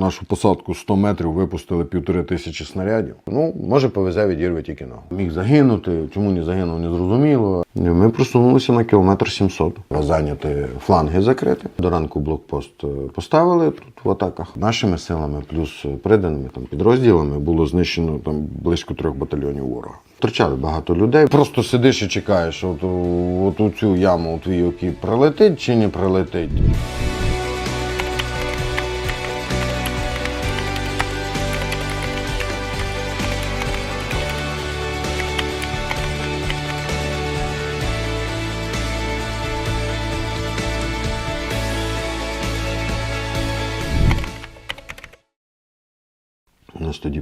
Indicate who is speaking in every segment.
Speaker 1: Нашу посадку 100 метрів випустили півтори тисячі снарядів. Ну, може, повезе відірве тільки ногу. Міг загинути. Чому не загинув, не зрозуміло. Ми просунулися на кілометр 700. Зайняти фланги закрити. До ранку блокпост е, поставили тут в атаках. Нашими силами, плюс приданими там підрозділами, було знищено там близько трьох батальйонів ворога. Втрачали багато людей. Просто сидиш і чекаєш, от, от у цю яму у твій окіп прилетить чи не прилетить.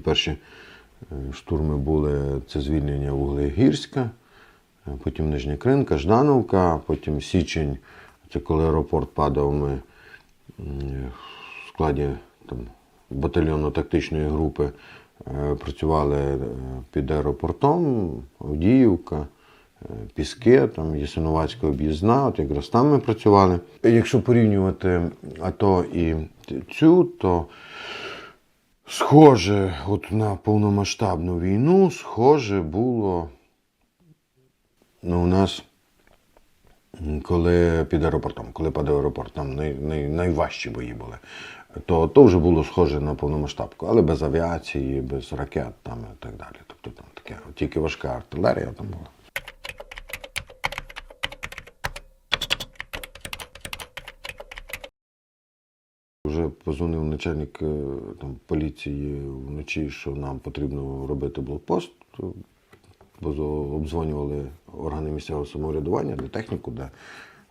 Speaker 1: Перші е, штурми були це звільнення Вуглегірська, е, потім Нижня Кринка, Ждановка, потім Січень. Це коли аеропорт падав, ми в складі там, батальйонно-тактичної групи е, працювали під аеропортом, Авдіївка. Піски, там Ясиновацька об'їзна, от якраз там ми працювали. Якщо порівнювати АТО і цю, то Схоже, от на повномасштабну війну, схоже було ну, у нас, коли під аеропортом, коли під аеропорт, там най, най, найважчі бої були, то, то вже було схоже на повномасштабку, але без авіації, без ракет там і так далі. Тобто там таке, тільки важка артилерія там була. Вже позвонив начальник е, там, поліції вночі, що нам потрібно робити блокпост. Зо- органи місцевого самоврядування, де техніку, де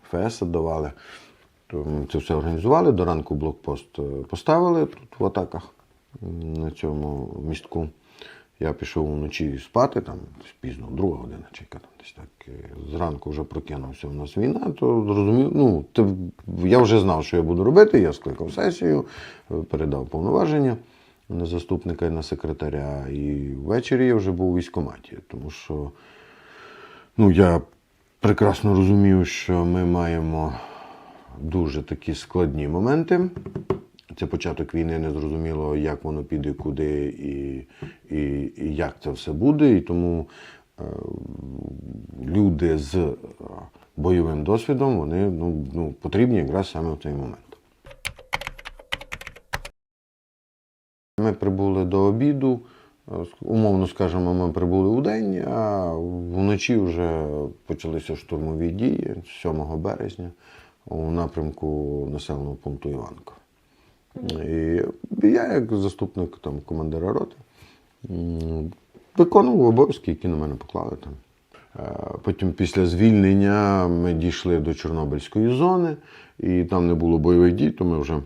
Speaker 1: ФС давали. Це все організували. До ранку блокпост е, поставили тут в атаках на цьому містку. Я пішов вночі спати, там пізно, друга година чи там десь так. е, Зранку вже прокинувся. У нас війна, то зрозумів. Ну, ти, я вже знав, що я буду робити. Я скликав сесію, е, передав повноваження на заступника і на секретаря. І ввечері я вже був у військкоматі, тому що ну, я прекрасно розумів, що ми маємо дуже такі складні моменти. Це початок війни, не зрозуміло, як воно піде, куди і, і, і як це все буде. І тому е, люди з е, бойовим досвідом вони ну, ну, потрібні якраз саме в цей момент. Ми прибули до обіду, е, умовно скажемо, ми прибули у день, а вночі вже почалися штурмові дії 7 березня у напрямку населеного пункту Іванко. І я, як заступник там, командира роти, виконував обов'язки, які на мене поклали там. Е, Потім після звільнення ми дійшли до Чорнобильської зони, і там не було бойових дій, то ми вже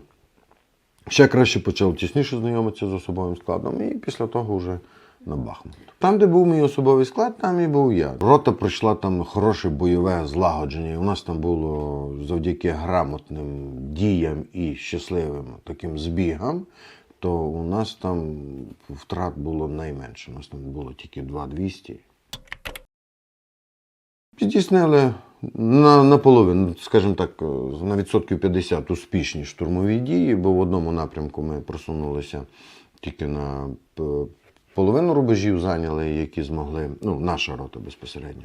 Speaker 1: ще краще почав тісніше знайомитися з особовим складом, і після того вже на Бахмут. Там, де був мій особовий склад, там і був я. Рота пройшла там хороше бойове злагодження. І у нас там було завдяки грамотним діям і щасливим таким збігам, то у нас там втрат було найменше. У нас там було тільки 2-200. Здійснили на, наполовину, скажімо так, е, на відсотків 50 успішні штурмові дії, бо в одному напрямку ми просунулися тільки на п- половину рубежів зайняли, які змогли, ну, наша рота безпосередньо.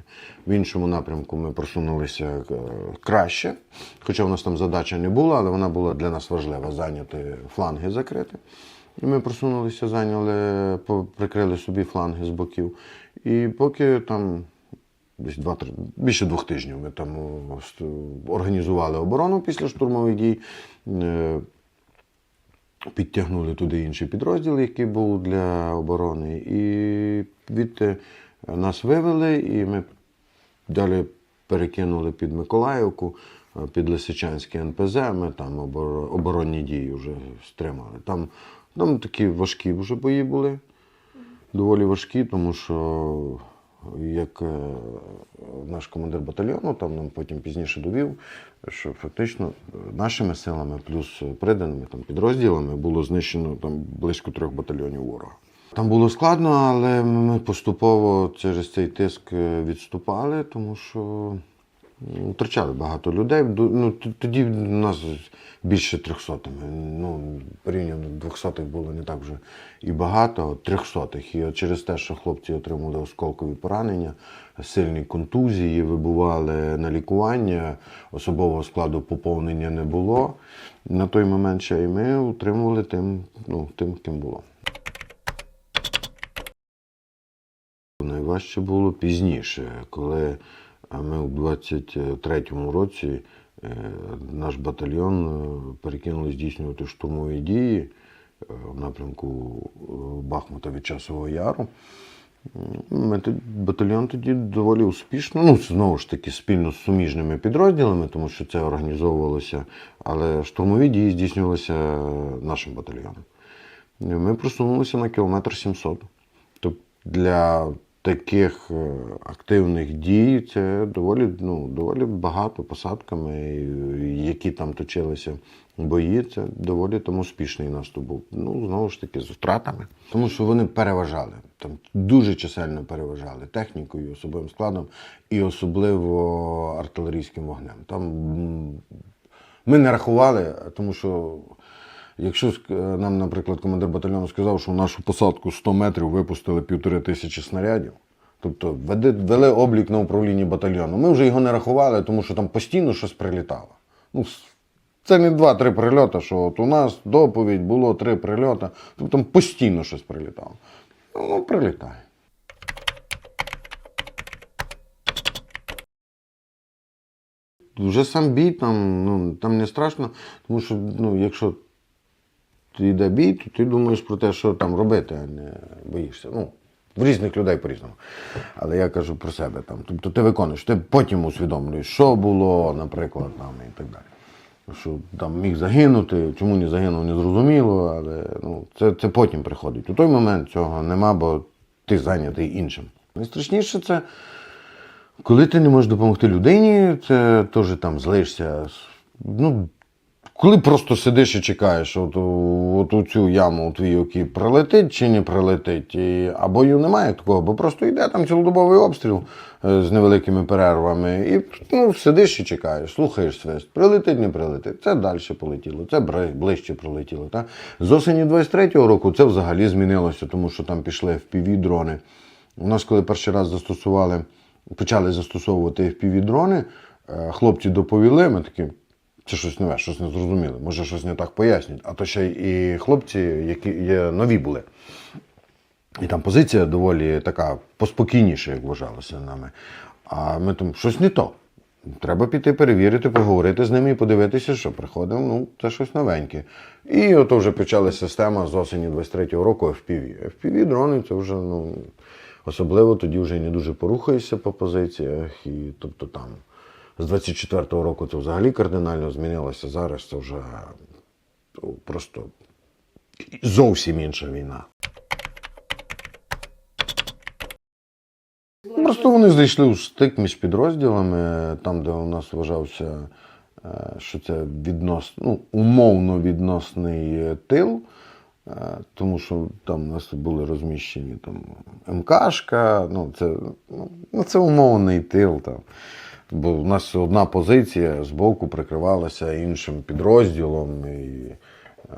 Speaker 1: В іншому напрямку ми просунулися е, краще, хоча в нас там задача не була, але вона була для нас важлива зайняти фланги закрити. І ми просунулися, зайняли, прикрили собі фланги з боків. І поки там десь два-три, більше двох тижнів ми там організували оборону після штурмових дій. Е, Підтягнули туди інший підрозділ, який був для оборони, і відти нас вивели, і ми далі перекинули під Миколаївку, е, під Лисичанське НПЗ. Ми там обор- оборонні дії вже стримали. Там, там такі важкі вже бої були, доволі важкі, тому що як е, наш командир батальйону там нам потім пізніше довів, що фактично нашими силами плюс приданими там підрозділами було знищено там близько трьох батальйонів ворога. Там було складно, але ми поступово через цей тиск е, відступали, тому що втрачали багато людей. Ну, тоді у нас більше 300. Ну, порівняно 200 було не так вже і багато, 300. І от через те, що хлопці отримали осколкові поранення, сильні контузії, вибували на лікування, особового складу поповнення не було. На той момент ще і ми утримували тим, ну, тим, ким було. Найважче було пізніше, коли а ми у 23-му році е, наш батальйон е, перекинули здійснювати штурмові дії е, в напрямку Бахмута від Часового Яру. Ми батальйон тоді доволі успішно, ну знову ж таки спільно з суміжними підрозділами, тому що це організовувалося, але штурмові дії здійснювалися нашим батальйоном. Ми просунулися на кілометр 700. Тобто для таких е, активних дій це доволі, ну, доволі багато посадками, які там точилися бої. Це доволі там успішний наступ був. Ну, знову ж таки, з втратами. Тому що вони переважали. Там дуже чисельно переважали технікою, особовим складом і особливо артилерійським вогнем. Там ми не рахували, тому що якщо нам, наприклад, командир батальйону сказав, що в нашу посадку 100 метрів випустили півтори тисячі снарядів, тобто вели облік на управлінні батальйону, ми вже його не рахували, тому що там постійно щось прилітало. Ну, це не два-три прильоти, що от у нас доповідь було три прильоти, тобто там постійно щось прилітало. Ну, прилітає. Вже сам бій там, ну, там не страшно, тому що ну, якщо йде бій, то ти думаєш про те, що там робити, а не боїшся. Ну, в різних людей по-різному. Але я кажу про себе там. Тобто ти виконуєш, ти потім усвідомлюєш, що було, наприклад, там і так далі. Що там міг загинути, чому не загинув, не зрозуміло, але ну, це, це потім приходить. У той момент цього нема, бо ти зайнятий іншим. Найстрашніше це коли ти не можеш допомогти людині, це теж там злишся. Ну, коли просто сидиш і чекаєш, от, от у цю яму у твій окіп прилетить чи не прилетить, і, а бою немає такого, бо просто йде там цілодобовий обстріл е, з невеликими перервами, і ну, сидиш і чекаєш, слухаєш свист, прилетить, не прилетить. Це далі полетіло, це ближче прилетіло. Та? З осені 23-го року це взагалі змінилося, тому що там пішли fpv дрони. У нас, коли перший раз застосували, почали застосовувати fpv дрони, е, хлопці доповіли, ми такі. Це щось нове, щось не зрозуміло. Може, щось не так пояснюють. А то ще і хлопці, які є нові були. І там позиція доволі така поспокійніша, як вважалося нами. А ми там щось не то. Треба піти перевірити, поговорити з ними і подивитися, що приходимо, ну, це щось новеньке. І ото вже почалася система з осені 23-го року FPV. FPV дрони це вже, ну, особливо тоді вже не дуже порухаєшся по позиціях. І, тобто там з 24-го року це взагалі кардинально змінилося. Зараз це вже ну, просто зовсім інша війна. Просто вони зайшли у стик між підрозділами, там, де у нас вважався, е, що це віднос, ну, умовно відносний тил, е, тому що там у нас були розміщені МКшка, ну це, ну, це умовний тил. Там. Бо в нас одна позиція збоку прикривалася іншим підрозділом. І, е,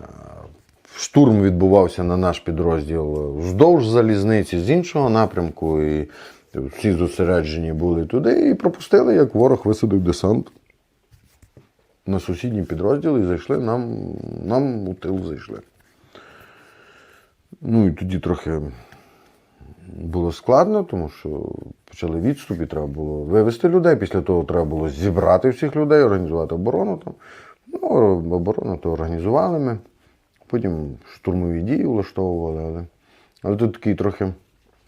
Speaker 1: штурм відбувався на наш підрозділ вздовж залізниці з іншого напрямку. І всі зосереджені були туди і пропустили, як ворог висадив десант на сусідній підрозділ і зайшли нам, нам у тил зайшли. Ну і тоді трохи було складно, тому що почали відступ і треба було вивезти людей. Після того треба було зібрати всіх людей, організувати оборону там. Ну, оборону то організували ми. Потім штурмові дії влаштовували, але, але тут такий трохи,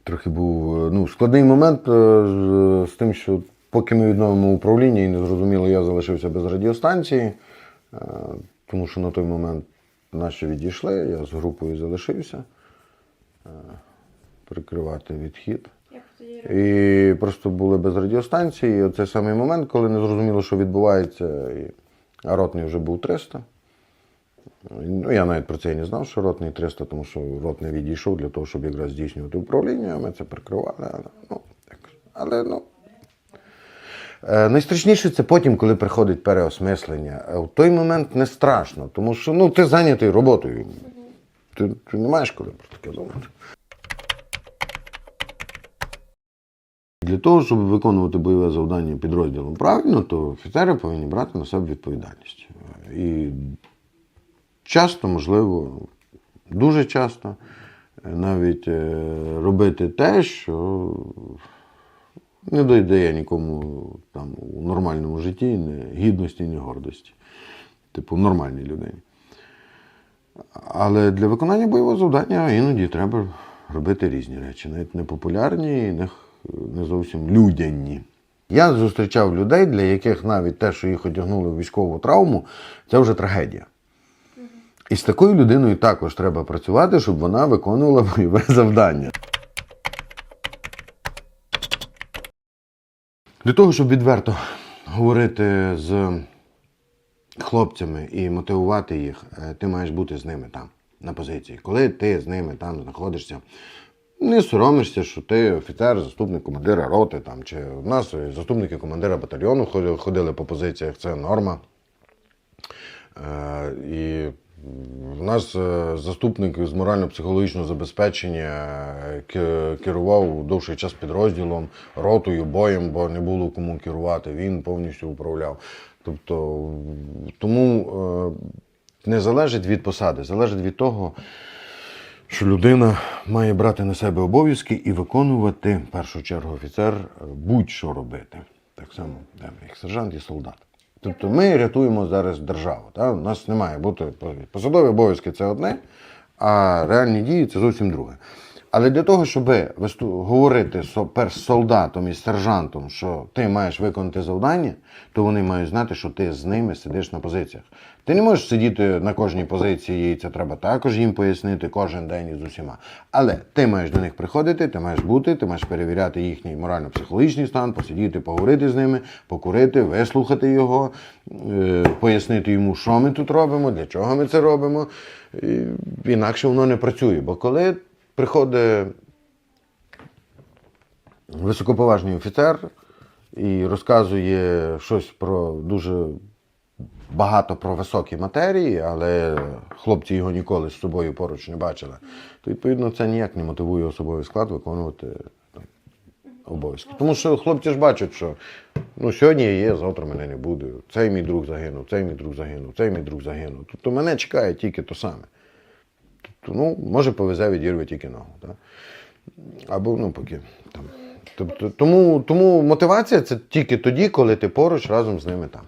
Speaker 1: трохи був е, ну, складний момент е, з, з тим, що поки ми відновимо управління і не зрозуміло, я залишився без радіостанції, е, тому що на той момент наші відійшли, я з групою залишився прикривати відхід. І просто були без радіостанції. І оцей самий момент, коли не зрозуміло, що відбувається, і а ротний вже був 300. Ну, я навіть про це і не знав, що ротний 300, тому що ротний відійшов для того, щоб якраз здійснювати управління, ми це прикривали. Але, ну, але, ну, Е, найстрашніше це потім, коли приходить переосмислення. Е, В той момент не страшно, тому що ну, ти зайнятий роботою. Ти, ти не маєш коли про таке думати. Для того, щоб виконувати бойове завдання підрозділом правильно, то офіцери повинні брати на себе відповідальність. І часто, можливо, дуже часто е, навіть е, робити те, що не додає нікому там у нормальному житті ні гідності, ні гордості. Типу, нормальній людині. Але для виконання бойового завдання іноді треба робити різні речі, навіть непопулярні і не, х- не зовсім людяні. Я зустрічав людей, для яких навіть те, що їх одягнули в військову травму, це вже трагедія. І з такою людиною також треба працювати, щоб вона виконувала бойове завдання. Для того, щоб відверто говорити з хлопцями і мотивувати їх, е, ти маєш бути з ними там, на позиції. Коли ти з ними там знаходишся, не соромишся, що ти офіцер, заступник командира роти там, чи у нас заступники командира батальйону ходили- ходили по позиціях, це норма. Е, І в нас е, заступник з морально-психологічного забезпечення е, керував довший час підрозділом, ротою, боєм, бо не було кому керувати. Він повністю управляв. Тобто, тому е, не залежить від посади, залежить від того, що людина має брати на себе обов'язки і виконувати, в першу чергу, офіцер е, будь-що робити. Так само, як сержант і солдат. Тобто ми рятуємо зараз державу. Та? У нас не має бути посадові обов'язки це одне, а реальні дії це зовсім друге. Але для того, щоб говорити перш з солдатом і сержантом, що ти маєш виконати завдання, то вони мають знати, що ти з ними сидиш на позиціях. Ти не можеш сидіти на кожній позиції, і це треба також їм пояснити кожен день із усіма. Але ти маєш до них приходити, ти маєш бути, ти маєш перевіряти їхній морально-психологічний стан, посидіти, поговорити з ними, покурити, вислухати його, е, пояснити йому, що ми тут робимо, для чого ми це робимо. Інакше воно не працює. Бо коли приходить високоповажний офіцер і розказує щось про дуже багато про високі матерії, але хлопці його ніколи з собою поруч не бачили, то відповідно це ніяк не мотивує особовий склад виконувати обов'язки. Тому що хлопці ж бачать, що ну, сьогодні я є, завтра мене не буде. Цей мій друг загинув, цей мій друг загинув, цей мій друг загинув. Тобто мене чекає тільки то саме. Тобто, ну, може повезе, відірве тільки ногу. Так? Або ну, поки там. Тобто, тому, тому мотивація це тільки тоді, коли ти поруч разом з ними там.